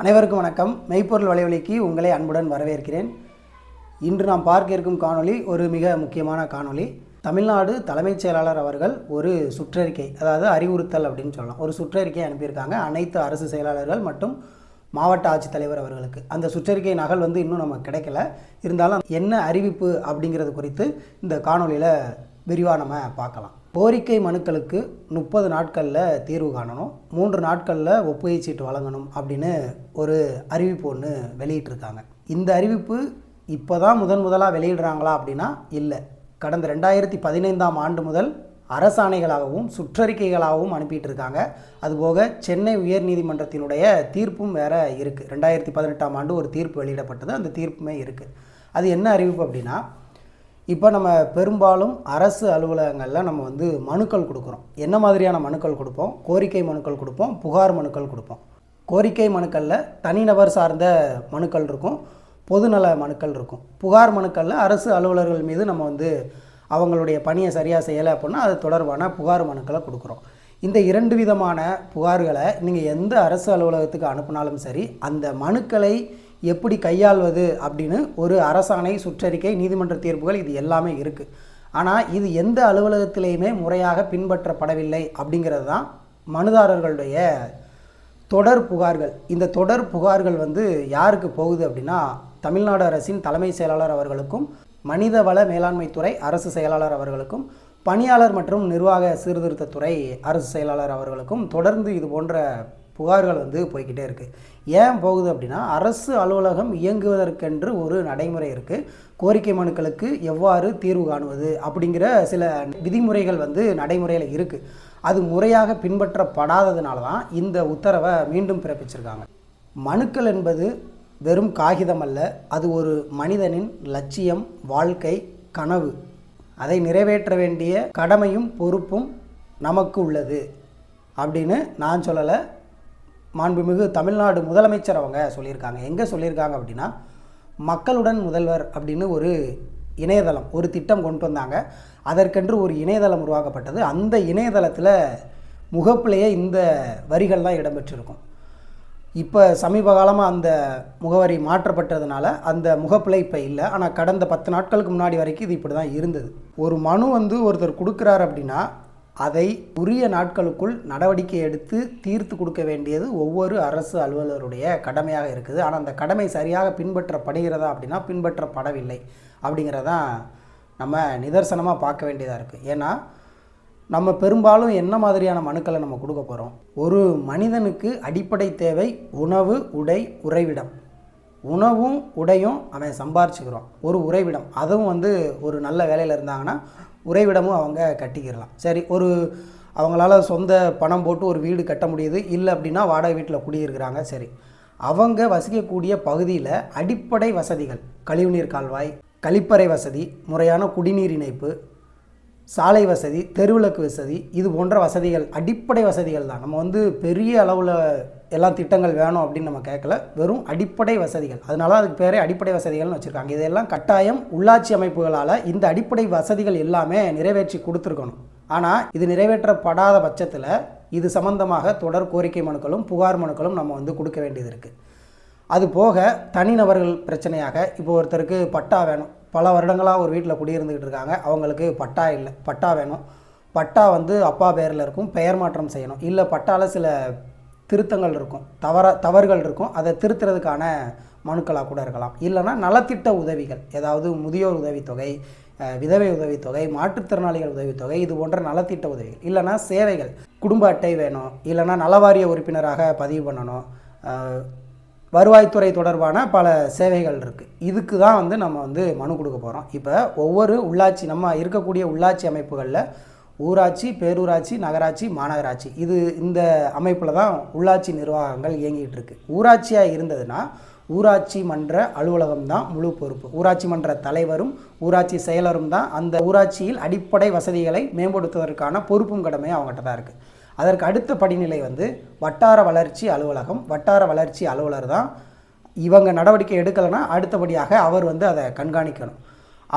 அனைவருக்கும் வணக்கம். மெய்ப்பொருள் வலைவலிக்கு உங்களை அன்புடன் வரவேற்கிறேன். இன்று நாம் பார்க்க இருக்கும் காணொளி ஒரு மிக முக்கியமான காணொளி. தமிழ்நாடு தலைமைச் செயலாளர் அவர்கள் ஒரு சுற்றறிக்கை அதாவது அறிவுறுத்தல் அப்படின்னு சொல்லலாம். ஒரு சுற்றறிக்கை அனுப்பியிருக்காங்க. அனைத்து அரசு செயலாளர்கள் மற்றும் மாவட்ட ஆட்சித்தலைவர் அவர்களுக்கு. அந்த சுற்றறிக்கை நகல் வந்து இன்னும் நமக்கு கிடைக்கல. இருந்தாலும் என்ன அறிவிப்பு அப்படிங்கிறது குறித்து இந்த காணொளியில் விரிவாக நம்ம பார்க்கலாம். கோரிக்கை மனுக்களுக்கு முப்பது நாட்களில் தீர்வு காணணும். மூன்று நாட்களில் ஒப்புகை சீட்டு வழங்கணும் அப்படின்னு ஒரு அறிவிப்பு ஒன்று வெளியிட்டிருக்காங்க. இந்த அறிவிப்பு இப்போ தான் முதன் முதலாக வெளியிடுறாங்களா அப்படின்னா இல்லை. கடந்த ரெண்டாயிரத்தி பதினைந்தாம் ஆண்டு முதல் அரசாணைகளாகவும் சுற்றறிக்கைகளாகவும் அனுப்பிட்டு இருக்காங்க அதுபோக சென்னை உயர்நீதிமன்றத்தினுடைய தீர்ப்பும் வேற இருக்குது ரெண்டாயிரத்தி பதினெட்டாம் ஆண்டு ஒரு தீர்ப்பு வெளியிடப்பட்டது. அந்த தீர்ப்புமே இருக்குது அது என்ன அறிவிப்பு அப்படின்னா இப்போ நம்ம பெரும்பாலும் அரசு அலுவலகங்களில் நம்ம வந்து மனுக்கள் கொடுக்குறோம். என்ன மாதிரியான மனுக்கள் கொடுப்போம்? கோரிக்கை மனுக்கள் கொடுப்போம் புகார் மனுக்கள் கொடுப்போம். கோரிக்கை மனுக்களில் தனிநபர் சார்ந்த மனுக்கள் இருக்கும் பொதுநல மனுக்கள் இருக்கும். புகார் மனுக்களில் அரசு அலுவலர்கள் மீது நம்ம வந்து அவங்களுடைய பணியை சரியாக செய்யலை அப்படின்னா அது தொடர்பான புகார் மனுக்களை கொடுக்குறோம். இந்த இரண்டு விதமான புகார்களை நீங்கள் எந்த அரசு அலுவலகத்துக்கு அனுப்பினாலும் சரி அந்த மனுக்களை எப்படி கையாள்வது அப்படின்னு ஒரு அரசாணை சுற்றறிக்கை நீதிமன்ற தீர்ப்புகள் இது எல்லாமே இருக்குது ஆனால் இது எந்த அலுவலகத்திலையுமே முறையாக பின்பற்றப்படவில்லை அப்படிங்கிறது தான் மனுதாரர்களுடைய தொடர் புகார்கள். இந்த தொடர் புகார்கள் வந்து யாருக்கு போகுது அப்படின்னா தமிழ்நாடு அரசின் தலைமை செயலாளர் அவர்களுக்கும் மனிதவள மேலாண்மைத்துறை அரசு செயலாளர் அவர்களுக்கும் பணியாளர் மற்றும் நிர்வாக சீர்திருத்தத்துறை அரசு செயலாளர் அவர்களுக்கும் தொடர்ந்து இது போன்ற புகார்கள் வந்து போய்கிட்டே இருக்குது ஏன் போகுது அப்படின்னா அரசு அலுவலகம் இயங்குவதற்கென்று ஒரு நடைமுறை இருக்குது கோரிக்கை மனுக்களுக்கு எவ்வாறு தீர்வு காணுவது அப்படிங்கிற சில விதிமுறைகள் வந்து நடைமுறையில் இருக்குது அது முறையாக பின்பற்றப்படாததுனால தான் இந்த உத்தரவை மீண்டும் பிறப்பிச்சிருக்காங்க. மனுக்கள் என்பது வெறும் காகிதம் அல்ல அது ஒரு மனிதனின் லட்சியம் வாழ்க்கை கனவு. அதை நிறைவேற்ற வேண்டிய கடமையும் பொறுப்பும் நமக்கு உள்ளது அப்படின்னு நான் சொல்லலை. மாண்புமிகு தமிழ்நாடு முதலமைச்சர் அவங்க சொல்லியிருக்காங்க. எங்கே சொல்லியிருக்காங்க அப்படின்னா மக்களுடன் முதல்வர் அப்படின்னு ஒரு இணையதளம் ஒரு திட்டம் கொண்டு வந்தாங்க. அதற்கென்று ஒரு இணையதளம் உருவாக்கப்பட்டது. அந்த இணையதளத்தில் முகப்பிலேயே இந்த வரிகள் தான் இடம்பெற்றிருக்கும். இப்போ சமீப காலமாக அந்த முகவரி மாற்றப்பட்டதுனால அந்த முகப்பிழை இப்போ இல்லை. ஆனால் கடந்த பத்து நாட்களுக்கு முன்னாடி வரைக்கும் இது இப்படி தான் இருந்தது. ஒரு மனு வந்து ஒருத்தர் கொடுக்குறாரு அப்படின்னா அதை உரிய நாட்களுக்குள் நடவடிக்கை எடுத்து தீர்த்து கொடுக்க வேண்டியது ஒவ்வொரு அரசு அலுவலருடைய கடமையாக இருக்குது. ஆனால் அந்த கடமை சரியாக பின்பற்றப்படுகிறதா அப்படின்னா பின்பற்றப்படவில்லை அப்படிங்கிறதான் நம்ம நிதர்சனமாக பார்க்க வேண்டியதாக இருக்குது ஏன்னா நம்ம பெரும்பாலும் என்ன மாதிரியான மனுக்களை நம்ம கொடுக்க போகிறோம் ஒரு மனிதனுக்கு அடிப்படை தேவை உணவு உடை உறைவிடம். உணவும் உடையும் அவன் சம்பாரிச்சுக்கிறான் ஒரு உறைவிடம். அதுவும் வந்து ஒரு நல்ல வேலையில் இருந்தாங்கன்னா உறைவிடமும் அவங்க கட்டிக்கிடலாம். சரி ஒரு அவங்களால சொந்த பணம் போட்டு ஒரு வீடு கட்ட முடியுது. இல்லை அப்படின்னா வாடகை வீட்டில் குடியிருக்கிறாங்க. சரி அவங்க வசிக்கக்கூடிய பகுதியில் அடிப்படை வசதிகள் கழிவுநீர் கால்வாய் கழிப்பறை வசதி முறையான குடிநீர் இணைப்பு சாலை வசதி தெருவிளக்கு வசதி இது போன்ற வசதிகள் அடிப்படை வசதிகள் தான். நம்ம வந்து பெரிய அளவில் எல்லாம் திட்டங்கள் வேணும் அப்படின்னு நம்ம கேட்கல. வெறும் அடிப்படை வசதிகள். அதனால அதுக்கு பேரே அடிப்படை வசதிகள்னு வச்சுருக்காங்க. இதெல்லாம் கட்டாயம் உள்ளாட்சி அமைப்புகளால் இந்த அடிப்படை வசதிகள் எல்லாமே நிறைவேற்றி கொடுத்துருக்கணும். ஆனால் இது நிறைவேற்றப்படாத பட்சத்தில் இது சம்பந்தமாக தொடர் கோரிக்கை மனுக்களும் புகார் மனுக்களும் நம்ம வந்து கொடுக்க வேண்டியது இருக்குது அது போக தனிநபர்கள் பிரச்சனையாக இப்போ ஒருத்தருக்கு பட்டா வேணும். பல வருடங்களாக ஒரு வீட்டில் குடியிருந்துக்கிட்டு இருக்காங்க. அவங்களுக்கு பட்டா இல்லை. பட்டா வேணும். பட்டா வந்து அப்பா பேரில் இருக்கும். பெயர் மாற்றம் செய்யணும். இல்லை பட்டாவில் சில திருத்தங்கள் இருக்கும். தவற தவறுகள் இருக்கும். அதை திருத்துறதுக்கான மனுக்களாக கூட இருக்கலாம். இல்லைன்னா நலத்திட்ட உதவிகள். ஏதாவது முதியோர் உதவித்தொகை விதவை உதவித்தொகை மாற்றுத்திறனாளிகள் உதவித்தொகை இது போன்ற நலத்திட்ட உதவிகள். இல்லைன்னா சேவைகள். குடும்ப அட்டை வேணும். இல்லைன்னா நலவாரிய உறுப்பினராக பதிவு பண்ணணும். வருவாய்த்துறை தொடர்பான பல சேவைகள் இருக்குது இதுக்கு தான் வந்து நம்ம வந்து மனு கொடுக்க போகிறோம் இப்போ ஒவ்வொரு உள்ளாட்சி நம்ம இருக்கக்கூடிய உள்ளாட்சி அமைப்புகளில் ஊராட்சி பேரூராட்சி நகராட்சி மாநகராட்சி இது இந்த அமைப்பில் தான் உள்ளாட்சி நிர்வாகங்கள் இயங்கிட்டு இருக்கு. ஊராட்சியாக இருந்ததுன்னா ஊராட்சி மன்ற அலுவலகம் தான் முழு பொறுப்பு. ஊராட்சி மன்ற தலைவரும் ஊராட்சி செயலரும் தான் அந்த ஊராட்சியில் அடிப்படை வசதிகளை மேம்படுத்துவதற்கான பொறுப்பும் கடமையும் அவங்ககிட்ட தான் இருக்குது அதற்கு அடுத்த படிநிலை வந்து வட்டார வளர்ச்சி அலுவலகம். வட்டார வளர்ச்சி அலுவலர் தான் இவங்க நடவடிக்கை எடுக்கலைன்னா அடுத்தபடியாக அவர் வந்து அதை கண்காணிக்கணும்.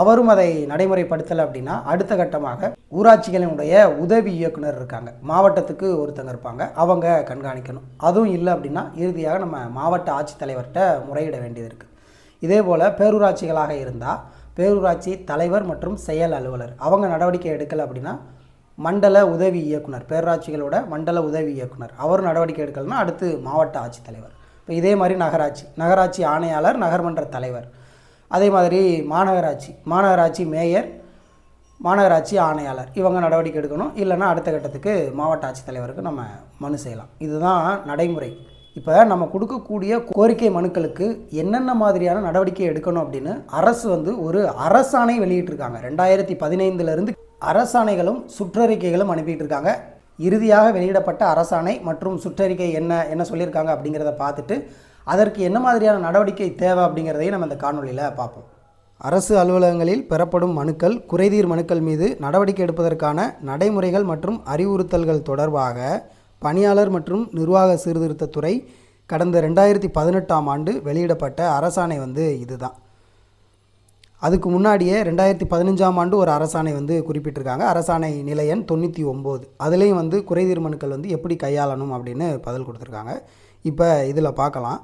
அவரும் அதை நடைமுறைப்படுத்தலை அப்படின்னா அடுத்த கட்டமாக ஊராட்சிகளினுடைய உதவி இயக்குனர் இருக்காங்க. மாவட்டத்துக்கு ஒருத்தங்க இருப்பாங்க. அவங்க கண்காணிக்கணும். அதுவும் இல்லை அப்படின்னா இறுதியாக நம்ம மாவட்ட ஆட்சித்தலைவர்கிட்ட முறையிட வேண்டியது இருக்குது இதே போல் பேரூராட்சிகளாக இருந்தால் பேரூராட்சி தலைவர் மற்றும் செயல் அலுவலர் அவங்க நடவடிக்கை எடுக்கலை அப்படின்னா மண்டல உதவி இயக்குனர் பேரூராட்சிகளோட மண்டல உதவி இயக்குனர். அவர் நடவடிக்கை எடுக்கலைன்னா அடுத்து மாவட்ட ஆட்சித்தலைவர். இப்போ இதே மாதிரி நகராட்சி. நகராட்சி ஆணையாளர் நகர்மன்ற தலைவர். அதே மாதிரி மாநகராட்சி. மாநகராட்சி மேயர் மாநகராட்சி ஆணையாளர். இவங்க நடவடிக்கை எடுக்கணும். இல்லைன்னா அடுத்த கட்டத்துக்கு மாவட்ட ஆட்சித்தலைவருக்கு நம்ம மனு செய்யலாம். இதுதான் நடைமுறை. இப்போ நம்ம கொடுக்கக்கூடிய கோரிக்கை மனுக்களுக்கு என்னென்ன மாதிரியான நடவடிக்கை எடுக்கணும் அப்படின்னு அரசு வந்து ஒரு அரசாணை வெளியிட்டிருக்காங்க. ரெண்டாயிரத்தி பதினைந்துலேருந்து அரசாணைகளும் சுற்றறிக்கைகளும் அனுப்பிட்டு இருக்காங்க இறுதியாக வெளியிடப்பட்ட அரசாணை மற்றும் சுற்றறிக்கை என்ன என்ன சொல்லியிருக்காங்க அப்படிங்கிறத பார்த்துட்டு அதற்கு என்ன மாதிரியான நடவடிக்கை தேவை அப்படிங்கிறதையும் நம்ம இந்த காணொலியில் பார்ப்போம். அரசு அலுவலகங்களில் பெறப்படும் மனுக்கள் குறைதீர் மனுக்கள் மீது நடவடிக்கை எடுப்பதற்கான நடைமுறைகள் மற்றும் அறிவுறுத்தல்கள் தொடர்பாக பணியாளர் மற்றும் நிர்வாக சீர்திருத்தத்துறை கடந்த ரெண்டாயிரத்தி பதினெட்டாம் ஆண்டு வெளியிடப்பட்ட அரசாணை வந்து இதுதான். அதுக்கு முன்னாடியே ரெண்டாயிரத்தி பதினஞ்சாம் ஆண்டு ஒரு அரசாணை வந்து குறிப்பிட்டிருக்காங்க. அரசாணை நிலையன் தொண்ணூற்றி ஒம்பது. அதுலேயும் வந்து குறைதீர் மனுக்கள் வந்து எப்படி கையாளணும் அப்படின்னு பதில் கொடுத்துருக்காங்க. இப்போ இதில் பார்க்கலாம்.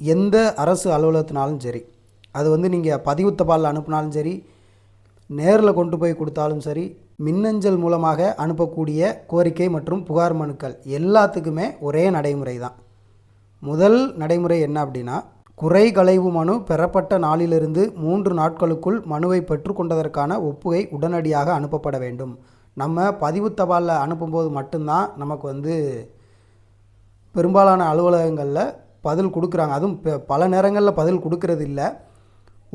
எந்த அரசு அலுவலகத்தினாலும் சரி அது வந்து நீங்கள் பதிவு தபாலில் அனுப்பினாலும் சரி நேரில் கொண்டு போய் கொடுத்தாலும் சரி மின்னஞ்சல் மூலமாக அனுப்பக்கூடிய கோரிக்கை மற்றும் புகார் மனுக்கள் எல்லாத்துக்குமே ஒரே நடைமுறை தான் முதல் நடைமுறை என்ன அப்படின்னா குறை களைவு மனு பெறப்பட்ட நாளிலிருந்து மூன்று நாட்களுக்குள் மனுவை பெற்றுக்கொண்டதற்கான ஒப்புகை உடனடியாக அனுப்பப்பட வேண்டும். நம்ம பதிவு தபாலில் அனுப்பும்போது மட்டும்தான் நமக்கு வந்து பெரும்பாலான அலுவலகங்களில் பதில் கொடுக்குறாங்க. அதுவும் பல நேரங்களில் பதில் கொடுக்கறது இல்லை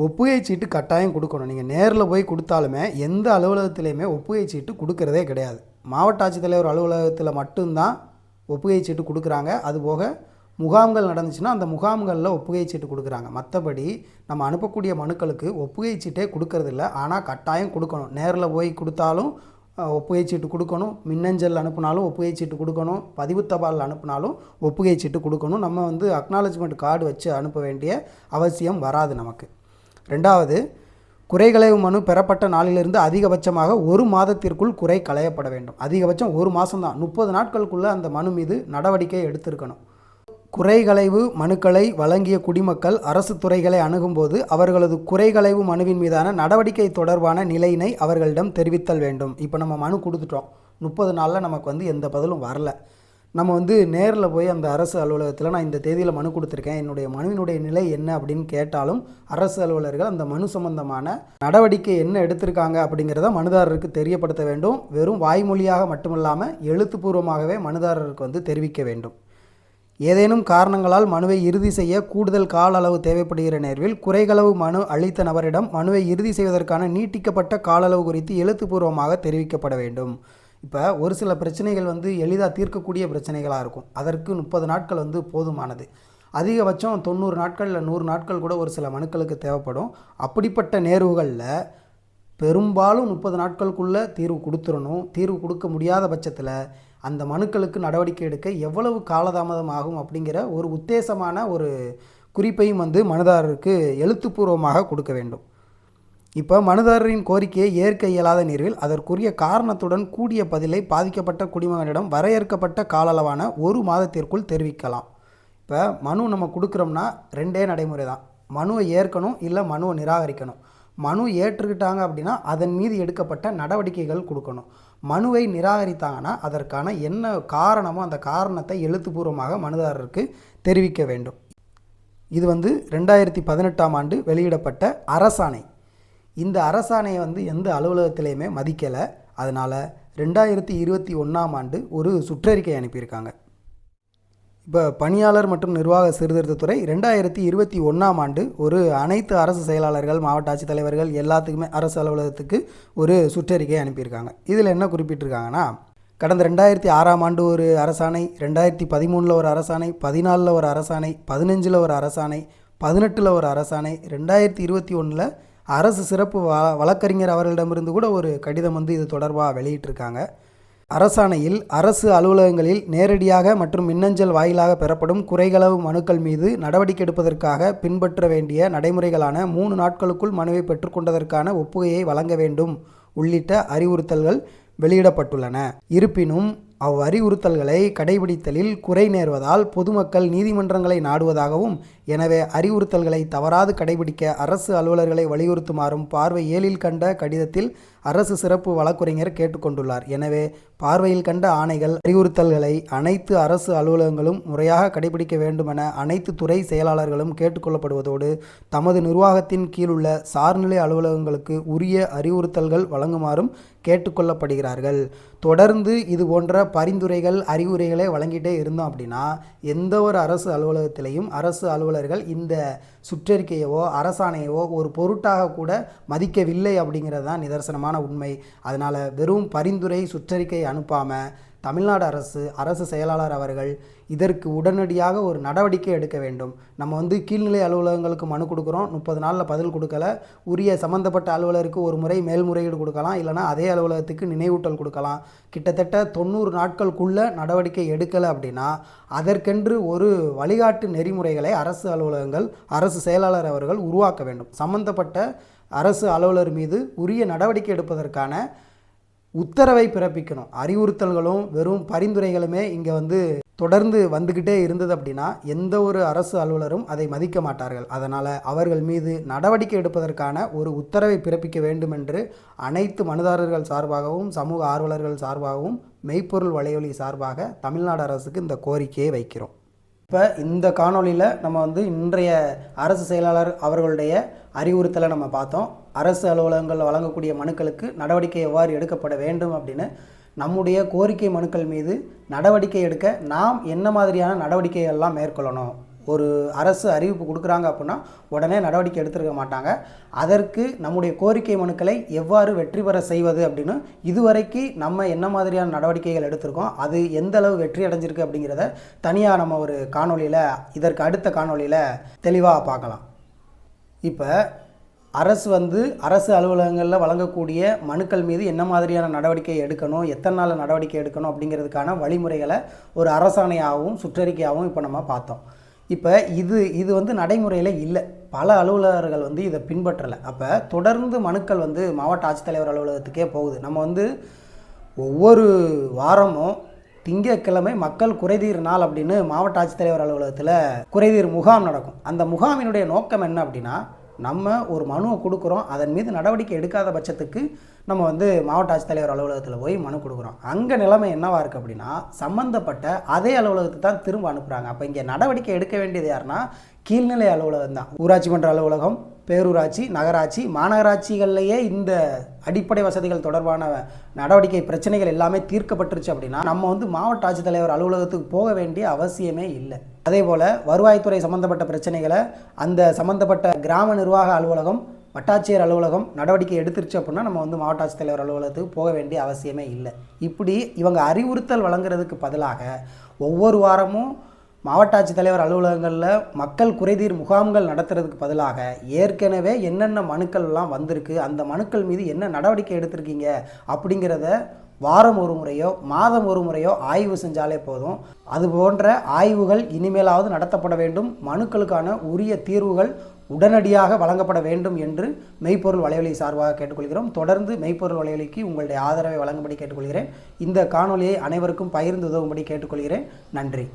ஒப்புகை சீட்டு கட்டாயம் கொடுக்கணும். நீங்கள் நேரில் போய் கொடுத்தாலுமே எந்த அலுவலகத்திலையுமே ஒப்புகை சீட்டு கொடுக்கறதே கிடையாது. மாவட்ட ஆட்சித்தலைவர் அலுவலகத்தில் மட்டும்தான் ஒப்புகை சீட்டு கொடுக்குறாங்க. அதுபோக முகாம்கள் நடந்துச்சுன்னா அந்த முகாம்களில் ஒப்புகை சீட்டு கொடுக்குறாங்க. மற்றபடி நம்ம அனுப்பக்கூடிய மனுக்களுக்கு ஒப்புகை சீட்டே கொடுக்கறதில்ல. ஆனால் கட்டாயம் கொடுக்கணும். நேரில் போய் கொடுத்தாலும் ஒப்புகை சீட்டு கொடுக்கணும். மின்னஞ்சல் அனுப்புனாலும் ஒப்புகை சீட்டு கொடுக்கணும். பதிவு தபால் அனுப்புனாலும் ஒப்புகை சீட்டு கொடுக்கணும். நம்ம வந்து அக்னாலஜ்மெண்ட் கார்டு வச்சு அனுப்ப வேண்டிய அவசியம் வராது நமக்கு. ரெண்டாவது குறைகளைவு மனு பெறப்பட்ட நாளிலிருந்து அதிகபட்சமாக ஒரு மாதத்திற்குள் குறை களையப்பட வேண்டும். அதிகபட்சம் ஒரு மாதம்தான் முப்பது நாட்களுக்குள்ளே அந்த மனு மீது நடவடிக்கை எடுத்திருக்கணும். குறைகளைவு மனுக்களை வழங்கிய குடிமக்கள் அரசு துறைகளை அணுகும்போது அவர்களது குறைகளைவு மனுவின் மீதான நடவடிக்கை தொடர்பான நிலையினை அவர்களிடம் தெரிவித்தல் வேண்டும். இப்போ நம்ம மனு கொடுத்துட்டோம். முப்பது நாளில் நமக்கு வந்து எந்த பதிலும் வரல. நம்ம வந்து நேரில் போய் அந்த அரசு அலுவலகத்தில் நான் இந்த தேதியில் மனு கொடுத்துருக்கேன். என்னுடைய மனுவினுடைய நிலை என்ன அப்படின்னு கேட்டாலும் அரசு அலுவலர்கள் அந்த மனு சம்பந்தமான நடவடிக்கை என்ன எடுத்திருக்காங்க அப்படிங்கிறத மனுதாரருக்கு தெரியப்படுத்த வேண்டும். வெறும் வாய்மொழியாக மட்டுமல்லாமல் எழுத்துப்பூர்வமாகவே மனுதாரருக்கு வந்து தெரிவிக்க வேண்டும். ஏதேனும் காரணங்களால் மனுவை இறுதி செய்ய கூடுதல் கால அளவு தேவைப்படுகிற நேர்வில் குறைகளவு மனு அளித்த நபரிடம் மனுவை இறுதி செய்வதற்கான நீட்டிக்கப்பட்ட கால அளவு குறித்து எழுத்துப்பூர்வமாக தெரிவிக்கப்பட வேண்டும். இப்போ ஒரு சில பிரச்சனைகள் வந்து எளிதாக தீர்க்கக்கூடிய பிரச்சனைகளாக இருக்கும். அதற்கு முப்பது நாட்கள் வந்து போதுமானது. அதிகபட்சம் தொண்ணூறு நாட்கள் இல்லை நூறு நாட்கள் கூட ஒரு சில மனுக்களுக்கு தேவைப்படும். அப்படிப்பட்ட நேர்வுகளில் பெரும்பாலும் முப்பது நாட்களுக்குள்ளே தீர்வு கொடுத்துடணும். தீர்வு கொடுக்க முடியாத பட்சத்தில் அந்த மனுக்களுக்கு நடவடிக்கை எடுக்க எவ்வளவு காலதாமதம் ஆகும் அப்படிங்கிற ஒரு உத்தேசமான ஒரு குறிப்பையும் வந்து மனுதாரருக்கு எழுத்துப்பூர்வமாக கொடுக்க வேண்டும். இப்போ மனுதாரரின் கோரிக்கையை ஏற்க இயலாத நீர்வில் அதற்குரிய காரணத்துடன் கூடிய பதிலை பாதிக்கப்பட்ட குடிமகனிடம் வரையறுக்கப்பட்ட காலளவான ஒரு மாதத்திற்குள் தெரிவிக்கலாம். இப்போ மனு நம்ம கொடுக்குறோம்னா ரெண்டே நடைமுறை தான் மனுவை ஏற்கணும் இல்லை மனுவை நிராகரிக்கணும். மனு ஏற்றுக்கிட்டாங்க அப்படின்னா அதன் மீது எடுக்கப்பட்ட நடவடிக்கைகள் கொடுக்கணும். மனுவை நிராகரித்தாங்கன்னா அதற்கான என்ன காரணமோ அந்த காரணத்தை எழுத்துப்பூர்வமாக மனுதாரருக்கு தெரிவிக்க வேண்டும். இது வந்து ரெண்டாயிரத்தி பதினெட்டாம் ஆண்டு வெளியிடப்பட்ட அரசாணை. இந்த அரசாணையை வந்து எந்த அலுவலகத்திலையுமே மதிக்கலை. அதனால் ரெண்டாயிரத்தி இருபத்தி ஒன்றாம் ஆண்டு ஒரு சுற்றறிக்கை அனுப்பியிருக்காங்க. இப்போ பணியாளர் மற்றும் நிர்வாக சீர்திருத்தத்துறை ரெண்டாயிரத்தி இருபத்தி ஒன்றாம் ஆண்டு ஒரு அனைத்து அரசு செயலாளர்கள் மாவட்ட ஆட்சித்தலைவர்கள் எல்லாத்துக்குமே அரசு அலுவலகத்துக்கு ஒரு சுற்றறிக்கை அனுப்பியிருக்காங்க. இதில் என்ன குறிப்பிட்டிருக்காங்கன்னா கடந்த ரெண்டாயிரத்தி ஆறாம் ஆண்டு ஒரு அரசாணை ரெண்டாயிரத்தி பதிமூணில் ஒரு அரசாணை பதினாலில் ஒரு அரசாணை பதினஞ்சில் ஒரு அரசாணை பதினெட்டில் ஒரு அரசாணை ரெண்டாயிரத்தி இருபத்தி ஒன்றில் அரசு சிறப்பு வ வழக்கறிஞர் அவர்களிடமிருந்து கூட ஒரு கடிதம் வந்து இது தொடர்பாக வெளியிட்டிருக்காங்க. அரசாணையில் அரசு அலுவலகங்களில் நேரடியாக மற்றும் மின்னஞ்சல் வாயிலாக பெறப்படும் குறைகளவு மனுக்கள் மீது நடவடிக்கை எடுப்பதற்காக பின்பற்ற வேண்டிய நடைமுறைகளான மூணு நாட்களுக்குள் மனுவை பெற்றுக்கொண்டதற்கான ஒப்புகையை வழங்க வேண்டும் உள்ளிட்ட அறிவுறுத்தல்கள் வெளியிடப்பட்டுள்ளன. இருப்பினும் அவ்வறிவுறுத்தல்களை கடைபிடித்தலில் குறை நேர்வதால் பொதுமக்கள் நீதிமன்றங்களை நாடுவதாகவும் எனவே அறிவுறுத்தல்களை தவறாது கடைபிடிக்க அரசு அலுவலர்களை வலியுறுத்துமாறும் பார்வை ஏழில் கண்ட கடிதத்தில் அரசு சிறப்பு வழக்குரைஞர் கேட்டுக்கொண்டுள்ளார். எனவே பார்வையில் கண்ட ஆணைகள் அறிவுறுத்தல்களை அனைத்து அரசு அலுவலகங்களும் முறையாக கடைபிடிக்க வேண்டுமென அனைத்து துறை செயலாளர்களும் கேட்டுக்கொள்ளப்படுவதோடு தமது நிர்வாகத்தின் கீழுள்ள சார்நிலை அலுவலகங்களுக்கு உரிய அறிவுறுத்தல்கள் வழங்குமாறும் கேட்டுக்கொள்ளப்படுகிறார்கள். தொடர்ந்து இது போன்ற பரிந்துரைகள் அறிவுரைகளை வழங்கிட்டே இருந்தோம் அப்படின்னா எந்த ஒரு அரசு அலுவலகத்திலையும் அரசு அலுவலர்கள் இந்த சுற்றறிக்கையவோ அரசாணையவோ ஒரு பொருட்டாக கூட மதிக்கவில்லை அப்படிங்கிறது தான் நிதர்சனமான உண்மை. அதனால் வெறும் பரிந்துரை சுற்றறிக்கை அனுப்பாமல் தமிழ்நாடு அரசு அரசு செயலாளர் அவர்கள் இதற்கு உடனடியாக ஒரு நடவடிக்கை எடுக்க வேண்டும். நம்ம வந்து கீழ்நிலை அலுவலகங்களுக்கு மனு கொடுக்குறோம். முப்பது நாளில் பதில் கொடுக்கல. உரிய சம்மந்தப்பட்ட அலுவலருக்கு ஒரு முறை மேல்முறையீடு கொடுக்கலாம். இல்லைனா அதே அலுவலகத்துக்கு நினைவூட்டல் கொடுக்கலாம். கிட்டத்தட்ட தொண்ணூறு நாட்களுக்குள்ளே நடவடிக்கை எடுக்கலை அப்படின்னா அதற்கென்று ஒரு வழிகாட்டு நெறிமுறைகளை அரசு அலுவலகங்கள் அரசு செயலாளர் அவர்கள் உருவாக்க வேண்டும். சம்பந்தப்பட்ட அரசு அலுவலர் மீது உரிய நடவடிக்கை எடுப்பதற்கான உத்தரவை பிறப்பிக்கணும். அறிவுறுத்தல்களும் வெறும் பரிந்துரைகளுமே இங்கே வந்து தொடர்ந்து வந்துக்கிட்டே இருந்தது அப்படின்னா எந்த ஒரு அரசு அலுவலரும் அதை மதிக்க மாட்டார்கள். அதனால் அவர்கள் மீது நடவடிக்கை எடுப்பதற்கான ஒரு உத்தரவை பிறப்பிக்க வேண்டும் என்று அனைத்து மனுதாரர்கள் சார்பாகவும் சமூக ஆர்வலர்கள் சார்பாகவும் மெய்ப்பொருள் வலையொலி சார்பாக தமிழ்நாடு அரசுக்கு இந்த கோரிக்கையை வைக்கிறோம். இப்போ இந்த காணொளியில் நம்ம வந்து இன்றைய அரசு செயலாளர் அவர்களுடைய அறிவுறுத்தலை நம்ம பார்த்தோம். அரசு அலுவலகங்கள் வழங்கக்கூடிய மனுக்களுக்கு நடவடிக்கை எவ்வாறு எடுக்கப்பட வேண்டும் அப்படின்னு நம்முடைய கோரிக்கை மனுக்கள் மீது நடவடிக்கை எடுக்க நாம் என்ன மாதிரியான நடவடிக்கைகள்லாம் மேற்கொள்ளணும்? ஒரு அரசு அறிவிப்பு கொடுக்குறாங்க அப்படின்னா உடனே நடவடிக்கை எடுத்துருக்க மாட்டாங்க. அதற்கு நம்முடைய கோரிக்கை மனுக்களை எவ்வாறு வெற்றி பெற செய்வது அப்படின்னு இதுவரைக்கு நம்ம என்ன மாதிரியான நடவடிக்கைகள் எடுத்திருக்கோம்? அது எந்த அளவு வெற்றி அடைஞ்சிருக்கு அப்படிங்கிறத தனியாக நம்ம ஒரு காணொளியில் இதற்கு அடுத்த காணொளியில் தெளிவாக பார்க்கலாம். இப்போ அரசு வந்து அரசு அலுவலகங்களில் வழங்கக்கூடிய மனுக்கள் மீது என்ன மாதிரியான நடவடிக்கை எடுக்கணும் எத்தனை நாள் நடவடிக்கை எடுக்கணும் அப்படிங்கிறதுக்கான வழிமுறைகளை ஒரு அரசாணையாகவும் சுற்றறிக்கையாகவும் இப்போ நம்ம பார்த்தோம். இப்போ இது இது வந்து நடைமுறையில் இல்லை. பல அலுவலர்கள் வந்து இதை பின்பற்றலை. அப்போ தொடர்ந்து மனுக்கள் வந்து மாவட்ட ஆட்சித்தலைவர் அலுவலகத்துக்கே போகுது. நம்ம வந்து ஒவ்வொரு வாரமும் திங்கட்கிழமை மக்கள் குறைதீர் நாள் அப்படின்னு மாவட்ட ஆட்சித்தலைவர் அலுவலகத்தில் குறைதீர் முகாம் நடக்கும். அந்த முகாமினுடைய நோக்கம் என்ன அப்படின்னா நம்ம ஒரு மனுவை கொடுக்குறோம் அதன் மீது நடவடிக்கை எடுக்காத பட்சத்துக்கு நம்ம வந்து மாவட்ட ஆட்சித்தலைவர் அலுவலகத்தில் போய் மனு கொடுக்குறோம். அங்கே நிலைமை என்னவாக இருக்குது அப்படின்னா சம்மந்தப்பட்ட அதே அலுவலகத்துக்கு தான் திரும்ப அனுப்புகிறாங்க அப்போ இங்கே நடவடிக்கை எடுக்க வேண்டியது யாருன்னா கீழ்நிலை அலுவலகம் தான். ஊராட்சி மன்ற அலுவலகம் பேரூராட்சி நகராட்சி மாநகராட்சிகள்லேயே இந்த அடிப்படை வசதிகள் தொடர்பான நடவடிக்கை பிரச்சனைகள் எல்லாமே தீர்க்கப்பட்டுருச்சு அப்படின்னா நம்ம வந்து மாவட்ட ஆட்சித்தலைவர் அலுவலகத்துக்கு போக வேண்டிய அவசியமே இல்லை. அதே போல் வருவாய்த்துறை சம்மந்தப்பட்ட பிரச்சனைகளை அந்த சம்மந்தப்பட்ட கிராம நிர்வாக அலுவலகம் வட்டாட்சியர் அலுவலகம் நடவடிக்கை எடுத்துருச்சு அப்படின்னா நம்ம வந்து மாவட்ட ஆட்சித்தலைவர் அலுவலகத்துக்கு போக வேண்டிய அவசியமே இல்லை. இப்படி இவங்க அறிவுறுத்தல் வழங்குறதுக்கு பதிலாக ஒவ்வொரு வாரமும் மாவட்ட ஆட்சித்தலைவர் அலுவலகங்களில் மக்கள் குறைதீர் முகாம்கள் நடத்துறதுக்கு பதிலாக ஏற்கனவே என்னென்ன மனுக்கள்லாம் வந்திருக்கு அந்த மனுக்கள் மீது என்ன நடவடிக்கை எடுத்திருக்கீங்க அப்படிங்கிறத வாரம் ஒரு முறையோ மாதம் ஒரு முறையோ ஆய்வு செஞ்சாலே போதும். அது போன்ற ஆய்வுகள் இனிமேலாவது நடத்தப்பட வேண்டும். மனுக்களுக்கான உரிய தீர்வுகள் உடனடியாக வழங்கப்பட வேண்டும் என்று மெய்ப்பொருள் வலைவலி சார்பாக கேட்டுக்கொள்கிறோம். தொடர்ந்து மெய்ப்பொருள் வலைவலிக்கு உங்களுடைய ஆதரவை வழங்கும்படி கேட்டுக்கொள்கிறேன். இந்த காணொலியை அனைவருக்கும் பகிர்ந்து உதவும்படி கேட்டுக்கொள்கிறேன். நன்றி.